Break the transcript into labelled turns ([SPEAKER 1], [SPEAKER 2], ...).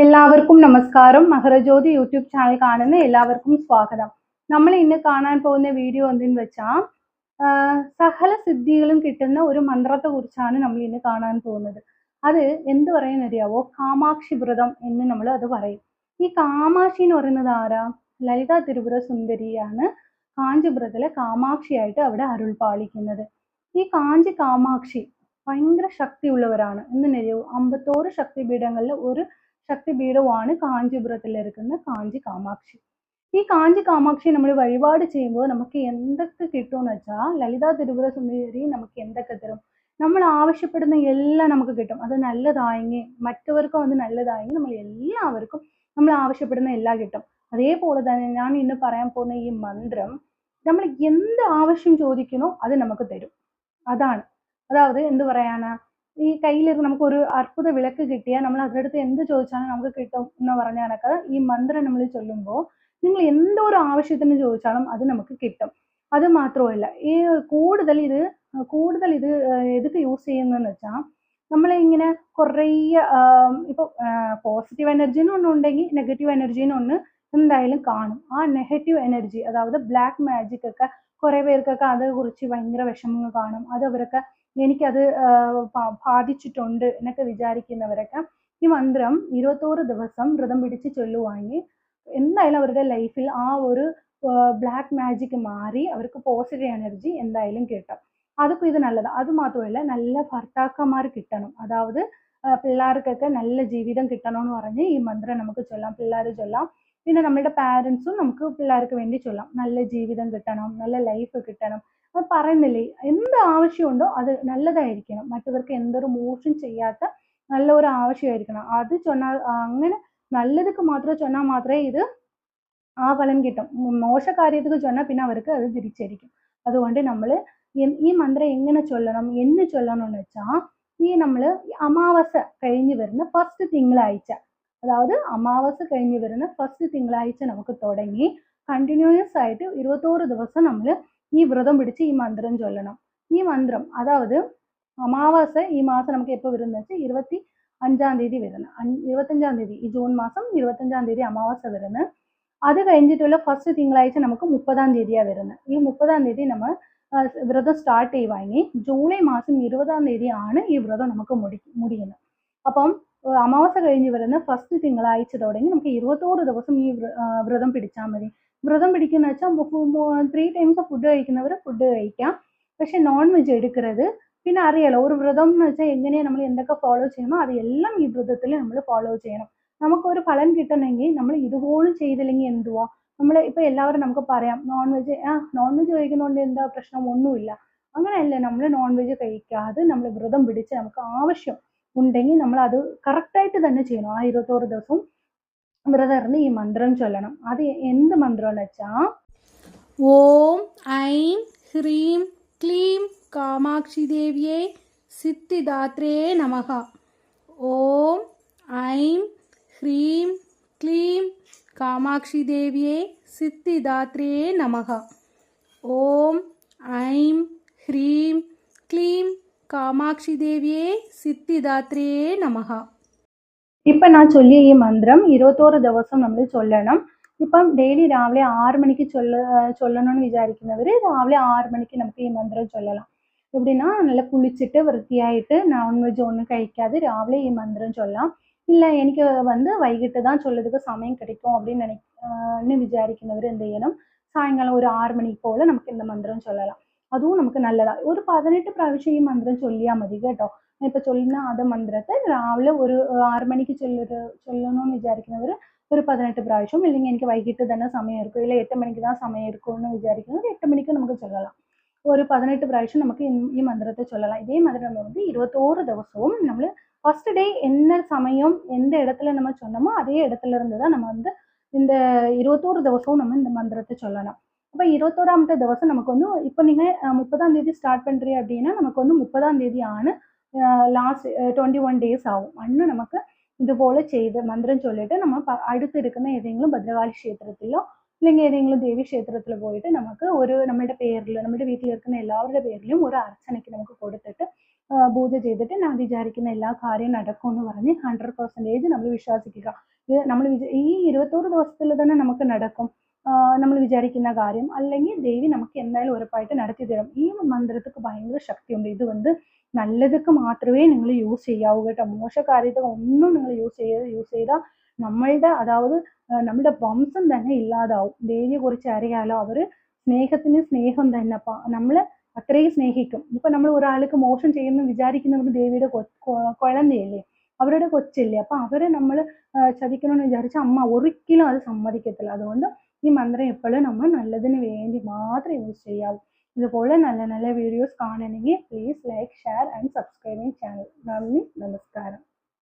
[SPEAKER 1] എല്ലാവർക്കും നമസ്കാരം. മഹരജ്യോതി YouTube channel കാണുന്ന എല്ലാവർക്കും സ്വാഗതം. നമ്മൾ ഇന്ന് കാണാൻ പോകുന്ന വീഡിയോ എന്തെന്ന് വെച്ചാൽ സകല സിദ്ധികളും കിട്ടുന്ന ഒരു മന്ത്രത്തെ കുറിച്ചാണ് നമ്മൾ ഇന്ന് കാണാൻ പോകുന്നത്. അത് എന്ത് പറയുന്ന അറിയാവോ കാമാക്ഷി വ്രതം എന്ന് നമ്മൾ അത് പറയും. ഈ കാമാക്ഷി എന്ന് പറയുന്നത് ആരാ? ലളിത തിരുപുര സുന്ദരിയാണ് കാഞ്ചിപുരത്തിലെ കാമാക്ഷിയായിട്ട് അവിടെ അരുൾ പാലിക്കുന്നത് ഈ കാഞ്ചി കാമാക്ഷി ഭയങ്കര ശക്തിയുള്ളവരാണ്. എന്ന് നെരിയോ അമ്പത്തോറ് ശക്തിപീഠങ്ങളിൽ ഒരു ശക്തിപീഠമാണ് കാഞ്ചീപുരത്തിൽ ഇരിക്കുന്ന കാഞ്ചി കാമാക്ഷി. ഈ കാഞ്ചി കാമാക്ഷി നമ്മൾ വഴിപാട് ചെയ്യുമ്പോൾ നമുക്ക് എന്തൊക്കെ കിട്ടുമെന്ന് വെച്ചാൽ ലളിതാ തിരുപുര സുന്ദരി നമുക്ക് എന്തൊക്കെ തരും? നമ്മൾ ആവശ്യപ്പെടുന്ന എല്ലാം നമുക്ക് കിട്ടും. അത് നല്ലതായെങ്കിൽ മറ്റവർക്കും അത് നല്ലതായെങ്കിൽ നമ്മൾ എല്ലാവർക്കും നമ്മൾ ആവശ്യപ്പെടുന്ന എല്ലാം കിട്ടും. അതേപോലെ തന്നെ ഞാൻ ഇന്ന് പറയാൻ പോകുന്ന ഈ മന്ത്രം നമ്മൾ എന്ത് ആവശ്യം ചോദിക്കുന്നു അത് നമുക്ക് തരും. അതാണ്. അതായത് എന്ത് പറയാനാ? ഈ കയ്യിലിരുന്ന് നമുക്ക് ഒരു അർബുദ വിളക്ക് കിട്ടിയാൽ നമ്മൾ അതിന്റെ അടുത്ത് എന്ത് ചോദിച്ചാലും നമുക്ക് കിട്ടും എന്ന് പറഞ്ഞ കണക്ക് ഈ മന്ത്രം നമ്മൾ ചൊല്ലുമ്പോൾ നിങ്ങൾ എന്തോരു ആവശ്യത്തിന് ചോദിച്ചാലും അത് നമുക്ക് കിട്ടും. അത് മാത്രമല്ല ഈ കൂടുതൽ ഇത് കൂടുതൽ ഇത് എതുക്ക് യൂസ് ചെയ്യുന്നതെന്ന് വെച്ചാൽ നമ്മളിങ്ങനെ കുറേ ഇപ്പോൾ പോസിറ്റീവ് എനർജിനും ഒന്നും ഉണ്ടെങ്കിൽ നെഗറ്റീവ് എനർജിനും ഒന്ന് എന്തായാലും കാണും. ആ നെഗറ്റീവ് എനർജി അതായത് ബ്ലാക്ക് മാജിക് ഒക്കെ കുറേ പേർക്കൊക്കെ അതേക്കുറിച്ച് ഭയങ്കര വിഷമങ്ങൾ കാണും. അത് അവരൊക്കെ എനിക്കത് ബാധിച്ചിട്ടുണ്ട് എന്നൊക്കെ വിചാരിക്കുന്നവരൊക്കെ ഈ മന്ത്രം ഇരുപത്തോറ് ദിവസം വ്രതം പിടിച്ച് ചൊല്ലുവാണെങ്കിൽ എന്തായാലും അവരുടെ ലൈഫിൽ ആ ഒരു ബ്ലാക്ക് മാജിക് മാറി അവർക്ക് പോസിറ്റീവ് എനർജി എന്തായാലും കിട്ടും. അതൊക്കെ ഇത് നല്ലത്. അത് മാത്രമല്ല നല്ല ഭർത്താക്കന്മാർ കിട്ടണം. അതായത് പിള്ളേർക്കൊക്കെ നല്ല ജീവിതം കിട്ടണമെന്ന് പറഞ്ഞ് ഈ മന്ത്രം നമുക്ക് ചൊല്ലാം പിള്ളേർ ചൊല്ലാം. പിന്നെ നമ്മളുടെ പാരൻസും നമുക്ക് പിള്ളേർക്ക് വേണ്ടി ചൊല്ലാം. നല്ല ജീവിതം കിട്ടണം നല്ല ലൈഫ് കിട്ടണം. അത് പറയുന്നില്ലേ? എന്ത് ആവശ്യമുണ്ടോ അത് നല്ലതായിരിക്കണം. മറ്റവർക്ക് എന്തൊരു മോശം ചെയ്യാത്ത നല്ല ഒരു ആവശ്യമായിരിക്കണം. അത് ചൊന്നാൽ അങ്ങനെ നല്ലതൊക്കെ മാത്രം ചൊന്നാൽ മാത്രമേ ഇത് ആ ഫലം കിട്ടും. മോശ കാര്യത്തിൽ ചൊന്നാൽ പിന്നെ അവർക്ക് അത് തിരിച്ചടിക്കും. അതുകൊണ്ട് നമ്മൾ ഈ മന്ത്രം എങ്ങനെ ചൊല്ലണം എന്ന് ചൊല്ലണം എന്ന് വെച്ചാൽ ഈ നമ്മൾ അമാവാസ കഴിഞ്ഞ് വരുന്ന ഫസ്റ്റ് തിങ്കളാഴ്ച അതായത് അമാവാസ കഴിഞ്ഞ് വരുന്ന ഫസ്റ്റ് തിങ്കളാഴ്ച നമുക്ക് തുടങ്ങി കണ്ടിന്യൂസ് ആയിട്ട് ഇരുപത്തോറ് ദിവസം നമ്മൾ ഈ വ്രതം പിടിച്ച് ഈ മന്ത്രം ചൊല്ലണം. ഈ മന്ത്രം അതായത് അമാവാസ ഈ മാസം നമുക്ക് എപ്പോൾ വരുന്നത് വെച്ചാൽ ഇരുപത്തി അഞ്ചാം തീയതി വരുന്നത് ഇരുപത്തഞ്ചാം തീയതി ഈ ജൂൺ മാസം ഇരുപത്തഞ്ചാം തീയതി അമാവാസ വരുന്നത് അത് കഴിഞ്ഞിട്ടുള്ള ഫസ്റ്റ് തിങ്കളാഴ്ച നമുക്ക് മുപ്പതാം തീയതിയാണ് വരുന്നത് ഈ മുപ്പതാം തീയതി നമ്മൾ വ്രതം സ്റ്റാർട്ട് ചെയ്യുവാണെങ്കിൽ ജൂലൈ മാസം ഇരുപതാം തീയതി ആണ് ഈ വ്രതം നമുക്ക് മുടി മുടിയുന്നത് അപ്പം അമാവാസ കഴിഞ്ഞ് വരുന്ന ഫസ്റ്റ് തിങ്കളാഴ്ച തുടങ്ങി നമുക്ക് ഇരുപത്തോറ് ദിവസം ഈ വ്രതം പിടിച്ചാൽ മതി. വ്രതം പിടിക്കുന്ന വെച്ചാൽ ത്രീ ടൈംസ് ഫുഡ് കഴിക്കുന്നവർ ഫുഡ് കഴിക്കാം. പക്ഷെ നോൺ വെജ് എടുക്കരുത്. പിന്നെ അറിയാലോ ഒരു വ്രതം എന്ന് വെച്ചാൽ എങ്ങനെയാണ് നമ്മൾ എന്തൊക്കെ ഫോളോ ചെയ്യണോ അതെല്ലാം ഈ വ്രതത്തിൽ നമ്മൾ ഫോളോ ചെയ്യണം. നമുക്ക് ഒരു ഫലം കിട്ടണമെങ്കിൽ നമ്മൾ ഇതുപോലും ചെയ്തില്ലെങ്കിൽ എന്തുവാ? നമ്മൾ ഇപ്പോൾ എല്ലാവരും നമുക്ക് പറയാം നോൺ വെജ് ആ നോൺ വെജ് കഴിക്കുന്നതുകൊണ്ട് എന്താ പ്രശ്നം? ഒന്നുമില്ല. അങ്ങനെയല്ല നമ്മൾ നോൺ വെജ് കഴിക്കാതെ നമ്മൾ വ്രതം പിടിച്ച് നമുക്ക് ആവശ്യം ഉണ്ടെങ്കിൽ നമ്മൾ അത് കറക്റ്റായിട്ട് തന്നെ ചെയ്യണം. ആ ഇരുപത്തോറ് ദിവസവും വ്രതം ഇരുന്ന് ഈ മന്ത്രം ചൊല്ലണം. അത് എന്ത് മന്ത്രം എന്ന് വെച്ചാൽ
[SPEAKER 2] ഓം ഐം ഹ്രീം ക്ലീം കാമാക്ഷി ദേവിയെ സിദ്ധിദാത്രേ നമഃ. ഓം ഐം ഹ്രീം ക്ലീം കാമാക്ഷി ദേവിയെ സിദ്ധിദാത്രേ നമഃ. ഓം ഐം ഹ്രീം ക്ലീം காமாட்சி தேவியே சித்திதாத்ரியே நமகா
[SPEAKER 1] ഇപ്പം ഞാൻ ചൊല്ലിയ ഈ മന്ത്രം ഇരുപത്തോറ് ദിവസം നമ്മൾ ചൊല്ലണം ഇപ്പം ഡെയിലി രാവിലെ ആറ് മണിക്ക് ചൊല്ല ചൊല്ലണമെന്ന് വിചാരിക്കുന്നവർ രാവിലെ ആറ് മണിക്ക് നമുക്ക് ഈ മന്ത്രം ചൊല്ലലാം എവിടെന്നാ നല്ല കുളിച്ചിട്ട് വൃത്തിയായിട്ട് നോൺ വെജ് ഒന്നും കഴിക്കാതെ രാവിലെ ഈ മന്ത്രം ചൊല്ലാം ഇല്ല എനിക്ക് വന്ന് വൈകിട്ട് താൻ ചൊല്ലതുക്ക് സമയം കിടക്കും அப்படின்னு நினை விசாரிக்கிறவர் എന്ത് ചെയ്യണം சாயங்காலம் ஒரு ஆறு மணிக்கு போல் நமக்கு இந்த மந்திரம் சொல்லலாம் അതും നമുക്ക് നല്ലതാണ് ഒരു പതിനെട്ട് പ്രാവശ്യം ഈ മന്ത്രം ചൊല്ലിയാൽ മതി കേട്ടോ ഇപ്പൊ ചൊല്ലുന്ന ആദ്യ മന്ത്രത്തെ രാവിലെ ഒരു ആറു മണിക്ക് ചൊല്ലൊരു ചൊല്ലണമെന്ന് വിചാരിക്കുന്നവർ ഒരു പതിനെട്ട് പ്രാവശ്യം അല്ലെങ്കിൽ എനിക്ക് വൈകിട്ട് തന്നെ സമയം എടുക്കും ഇല്ല എട്ട് മണിക്ക് തന്നെ സമയം എടുക്കും എന്ന് വിചാരിക്കുന്നത് എട്ട് മണിക്ക് നമുക്ക് ചൊല്ലலாம் ഒരു പതിനെട്ട് പ്രാവശ്യം നമുക്ക് ഈ മന്ത്രത്തെ ചൊല്ലலாம் ഇതേ മന്ത്രം എന്ന് പറയുന്നത് ഇരുപത്തോറ് ദിവസവും നമ്മൾ ஃபர்ஸ்ட் டே என்ன சமயம் எந்த இடத்துல நம்ம சொன்னோமோ அதே இடத்துல இருந்து தான் நம்ம வந்து இந்த இருபத்தோரு திவசம் நம்ம இந்த மந்திரத்தை சொல்லணும் அப்போ இருபத்தோராமத்த திவசம் நமக்கு வந்து இப்போ நீங்கள் முப்பதாம் தேதி ஸ்டார்ட் பண்ணுறீங்க அப்படின்னா நமக்கு வந்து முப்பதாம் தேதி ஆன லாஸ்ட் டுவெண்ட்டி ஒன் டேஸ் ஆகும் அண்ணு நமக்கு ഇതുപോലെ ചെയ്ത് മന്ത്രം ചൊല്ലിയിട്ട് നമ്മൾ അടുത്തിരിക്കുന്ന ഏതെങ്കിലും ഭദ്രകാളി ക്ഷേത്രത്തിലോ അല്ലെങ്കിൽ ഏതെങ്കിലും ദേവി ക്ഷേത്രത്തിൽ പോയിട്ട് നമുക്ക് ഒരു നമ്മുടെ പേരിൽ നമ്മുടെ വീട്ടിലിരിക്കുന്ന എല്ലാവരുടെ പേരിലും ഒരു അർച്ചനയ്ക്ക് നമുക്ക് കൊടുത്തിട്ട് പൂജ ചെയ്തിട്ട് ഞാൻ വിചാരിക്കുന്ന എല്ലാ കാര്യവും നടക്കും എന്ന് പറഞ്ഞ് ഹൺഡ്രഡ് പെർസെന്റേജ് നമ്മൾ വിശ്വസിക്കുക. ഇത് നമ്മൾ ഈ ഇരുപത്തോറ് ദിവസത്തിൽ തന്നെ നമുക്ക് നടക്കും. നമ്മൾ വിചാരിക്കുന്ന കാര്യം. അല്ലെങ്കിൽ ദേവി നമുക്ക് എന്തായാലും ഉറപ്പായിട്ട് നടത്തി തരും. ഈ മന്ത്രത്തിക്ക് ഭയങ്കര ശക്തിയുണ്ട്. ഇത് വന്ന് നല്ലതൊക്കെ മാത്രമേ നിങ്ങൾ യൂസ് ചെയ്യാവൂ കേട്ടോ. മോശ കാര്യത്തിൽ ഒന്നും നിങ്ങൾ യൂസ് ചെയ്ത് യൂസ് ചെയ്താൽ നമ്മളുടെ അതായത് നമ്മുടെ വംശം തന്നെ ഇല്ലാതാവും. ദേവിയെ കുറിച്ച് അറിയാലോ അവർ സ്നേഹത്തിന് സ്നേഹം തന്നെ. അപ്പം നമ്മൾ അത്രയും സ്നേഹിക്കും. ഇപ്പൊ നമ്മൾ ഒരാൾക്ക് മോശം ചെയ്യുന്ന വിചാരിക്കുന്നവർ ദേവിയുടെ കുഴന്തയല്ലേ? അവരുടെ കൊച്ചല്ലേ? അപ്പൊ അവരെ നമ്മൾ ചതിക്കണമെന്ന് വിചാരിച്ച അമ്മ ഒരിക്കലും അത് സമ്മതിക്കത്തില്ല. അതുകൊണ്ട് ഈ മന്ത്രം എപ്പോഴും നമ്മൾ നല്ലതിന് വേണ്ടി മാത്രം യൂസ് ചെയ്യാവൂ. ഇതുപോലെ നല്ല നല്ല വീഡിയോസ് കാണണമെങ്കിൽ please like share and subscribing channel നന്ദി നമസ്കാരം.